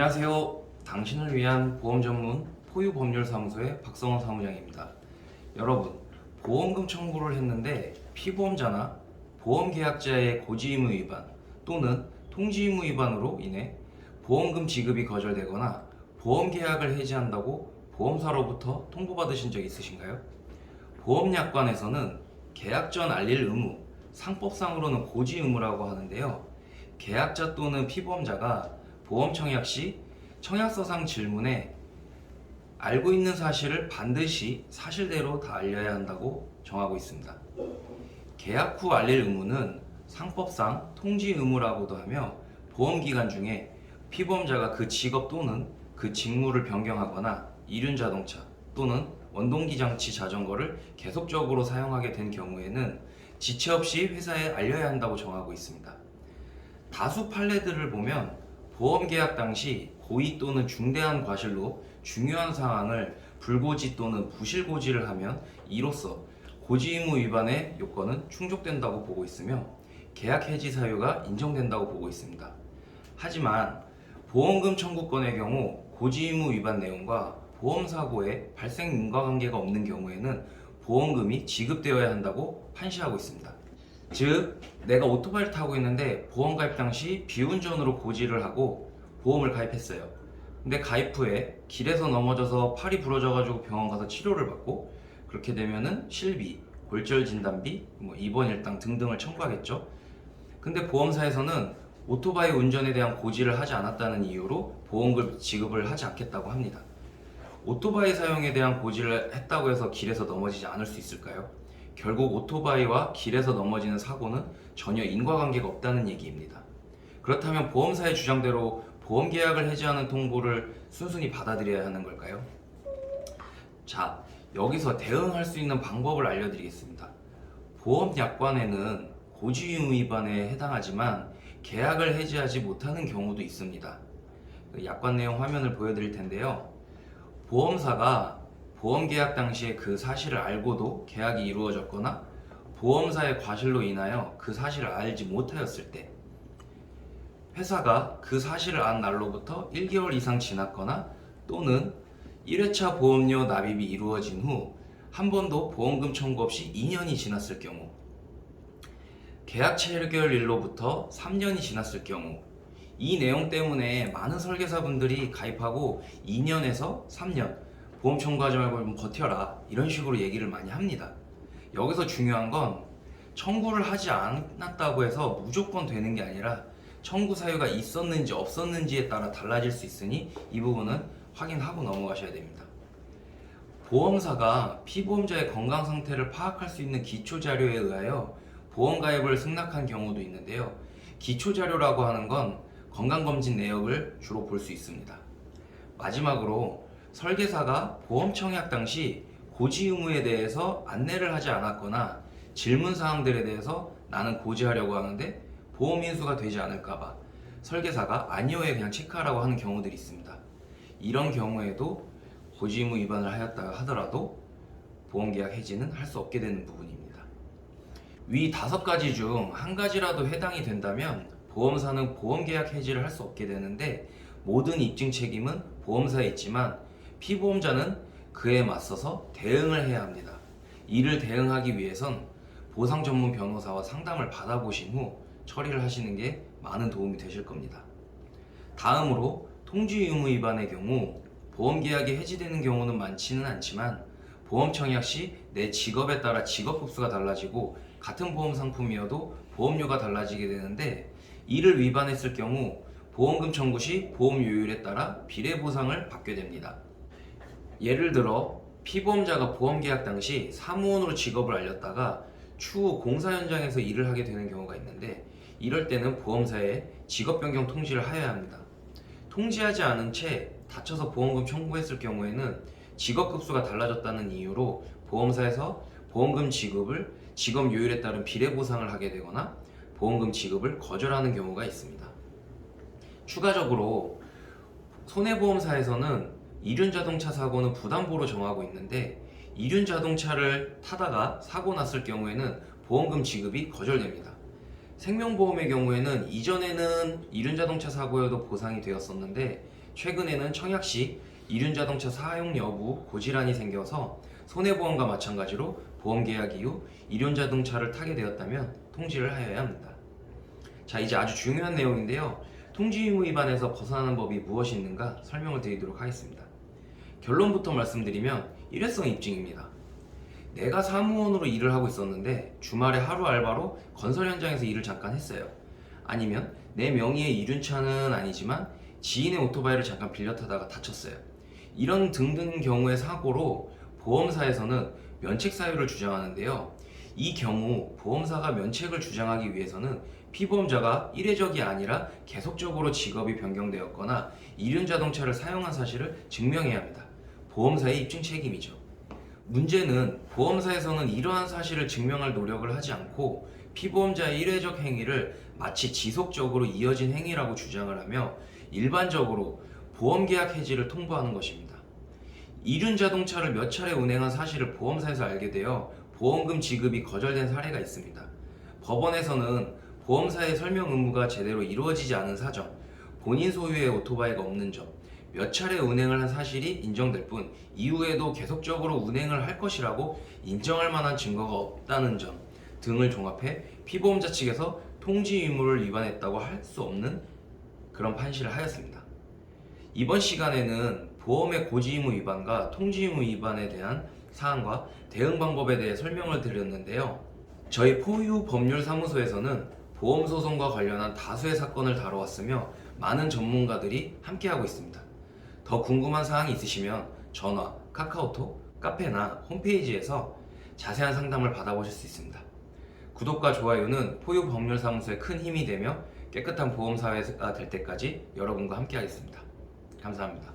안녕하세요. 당신을 위한 보험 전문 포유 법률 사무소의 박성원 사무장입니다. 여러분, 보험금 청구를 했는데 피보험자나 보험 계약자의 고지 의무 위반 또는 통지 의무 위반으로 인해 보험금 지급이 거절되거나 보험 계약을 해지한다고 보험사로부터 통보받으신 적 있으신가요? 보험약관에서는 계약 전 알릴 의무, 상법상으로는 고지 의무라고 하는데요. 계약자 또는 피보험자가 보험 청약 시 청약서상 질문에 알고 있는 사실을 반드시 사실대로 다 알려야 한다고 정하고 있습니다. 계약 후 알릴 의무는 상법상 통지 의무라고도 하며 보험 기간 중에 피보험자가 그 직업 또는 그 직무를 변경하거나 이륜 자동차 또는 원동기 장치 자전거를 계속적으로 사용하게 된 경우에는 지체 없이 회사에 알려야 한다고 정하고 있습니다. 다수 판례들을 보면 보험 계약 당시 고의 또는 중대한 과실로 중요한 사항을 불고지 또는 부실고지를 하면 이로써 고지 의무 위반의 요건은 충족된다고 보고 있으며 계약 해지 사유가 인정된다고 보고 있습니다. 하지만 보험금 청구권의 경우 고지 의무 위반 내용과 보험 사고의 발생 인과관계가 없는 경우에는 보험금이 지급되어야 한다고 판시하고 있습니다. 즉, 내가 오토바이를 타고 있는데 보험 가입 당시 비운전으로 고지를 하고 보험을 가입했어요. 근데 가입 후에 길에서 넘어져서 팔이 부러져가지고 병원 가서 치료를 받고 그렇게 되면은 실비, 골절 진단비, 뭐 입원 일당 등등을 청구하겠죠. 근데 보험사에서는 오토바이 운전에 대한 고지를 하지 않았다는 이유로 보험금 지급을 하지 않겠다고 합니다. 오토바이 사용에 대한 고지를 했다고 해서 길에서 넘어지지 않을 수 있을까요? 결국 오토바이와 길에서 넘어지는 사고는 전혀 인과관계가 없다는 얘기입니다. 그렇다면 보험사의 주장대로 보험 계약을 해지하는 통보를 순순히 받아들여야 하는 걸까요? 자, 여기서 대응할 수 있는 방법을 알려드리겠습니다. 보험 약관에는 고지 의무 위반에 해당하지만 계약을 해지하지 못하는 경우도 있습니다. 그 약관 내용 화면을 보여드릴 텐데요. 보험사가 보험 계약 당시에 그 사실을 알고도 계약이 이루어졌거나 보험사의 과실로 인하여 그 사실을 알지 못하였을 때 회사가 그 사실을 안 날로부터 1개월 이상 지났거나 또는 1회차 보험료 납입이 이루어진 후 한 번도 보험금 청구 없이 2년이 지났을 경우 계약 체결일로부터 3년이 지났을 경우 이 내용 때문에 많은 설계사분들이 가입하고 2년에서 3년 보험 청구하지 말고 좀 버텨라 이런 식으로 얘기를 많이 합니다. 여기서 중요한 건 청구를 하지 않았다고 해서 무조건 되는 게 아니라 청구 사유가 있었는지 없었는지에 따라 달라질 수 있으니 이 부분은 확인하고 넘어가셔야 됩니다. 보험사가 피보험자의 건강 상태를 파악할 수 있는 기초 자료에 의하여 보험 가입을 승낙한 경우도 있는데요. 기초 자료라고 하는 건 건강 검진 내역을 주로 볼 수 있습니다. 마지막으로 설계사가 보험 청약 당시 고지 의무에 대해서 안내를 하지 않았거나 질문 사항들에 대해서 나는 고지하려고 하는데 보험 인수가 되지 않을까봐 설계사가 아니오에 그냥 체크하라고 하는 경우들이 있습니다. 이런 경우에도 고지 의무 위반을 하였다 하더라도 보험 계약 해지는 할 수 없게 되는 부분입니다. 위 다섯 가지 중 한 가지라도 해당이 된다면 보험사는 보험 계약 해지를 할 수 없게 되는데 모든 입증 책임은 보험사에 있지만 피보험자는 그에 맞서서 대응을 해야 합니다. 이를 대응하기 위해선 보상 전문 변호사와 상담을 받아보신 후 처리를 하시는 게 많은 도움이 되실 겁니다. 다음으로 통지 의무 위반의 경우 보험 계약이 해지되는 경우는 많지는 않지만 보험 청약 시 내 직업에 따라 직업 급수가 달라지고 같은 보험 상품이어도 보험료가 달라지게 되는데 이를 위반했을 경우 보험금 청구 시 보험 요율에 따라 비례 보상을 받게 됩니다. 예를 들어 피보험자가 보험 계약 당시 사무원으로 직업을 알렸다가 추후 공사 현장에서 일을 하게 되는 경우가 있는데 이럴 때는 보험사에 직업 변경 통지를 하여야 합니다. 통지하지 않은 채 다쳐서 보험금 청구했을 경우에는 직업 급수가 달라졌다는 이유로 보험사에서 보험금 지급을 직업 요율에 따른 비례 보상을 하게 되거나 보험금 지급을 거절하는 경우가 있습니다. 추가적으로 손해보험사에서는 이륜 자동차 사고는 부담보로 정하고 있는데 이륜 자동차를 타다가 사고 났을 경우에는 보험금 지급이 거절됩니다. 생명보험의 경우에는 이전에는 이륜 자동차 사고여도 보상이 되었었는데 최근에는 청약 시 이륜 자동차 사용 여부 고질환이 생겨서 손해보험과 마찬가지로 보험 계약 이후 이륜 자동차를 타게 되었다면 통지를 하여야 합니다. 자 이제 아주 중요한 내용인데요. 통지 의무 위반에서 벗어나는 법이 무엇이 있는가 설명을 드리도록 하겠습니다. 결론부터 말씀드리면 일회성 입증입니다. 내가 사무원으로 일을 하고 있었는데 주말에 하루 알바로 건설 현장에서 일을 잠깐 했어요. 아니면 내 명의의 이륜차는 아니지만 지인의 오토바이를 잠깐 빌려 타다가 다쳤어요. 이런 등등 경우의 사고로 보험사에서는 면책 사유를 주장하는데요. 이 경우 보험사가 면책을 주장하기 위해서는 피보험자가 일회적이 아니라 계속적으로 직업이 변경되었거나 이륜 자동차를 사용한 사실을 증명해야 합니다. 보험사의 입증 책임이죠. 문제는 보험사에서는 이러한 사실을 증명할 노력을 하지 않고 피보험자의 일회적 행위를 마치 지속적으로 이어진 행위라고 주장을 하며 일반적으로 보험계약 해지를 통보하는 것입니다. 이륜 자동차를 몇 차례 운행한 사실을 보험사에서 알게 되어 보험금 지급이 거절된 사례가 있습니다. 법원에서는 보험사의 설명 의무가 제대로 이루어지지 않은 사정, 본인 소유의 오토바이가 없는 점, 몇 차례 운행을 한 사실이 인정될 뿐 이후에도 계속적으로 운행을 할 것이라고 인정할 만한 증거가 없다는 점 등을 종합해 피보험자 측에서 통지 의무를 위반했다고 할 수 없는 그런 판시를 하였습니다. 이번 시간에는 보험의 고지 의무 위반과 통지 의무 위반에 대한 사항과 대응 방법에 대해 설명을 드렸는데요. 저희 포유 법률 사무소에서는 보험 소송과 관련한 다수의 사건을 다뤄왔으며 많은 전문가들이 함께하고 있습니다. 더 궁금한 사항이 있으시면 전화, 카카오톡, 카페나 홈페이지에서 자세한 상담을 받아보실 수 있습니다. 구독과 좋아요는 포유 법률 사무소에 큰 힘이 되며 깨끗한 보험 사회가 될 때까지 여러분과 함께하겠습니다. 감사합니다.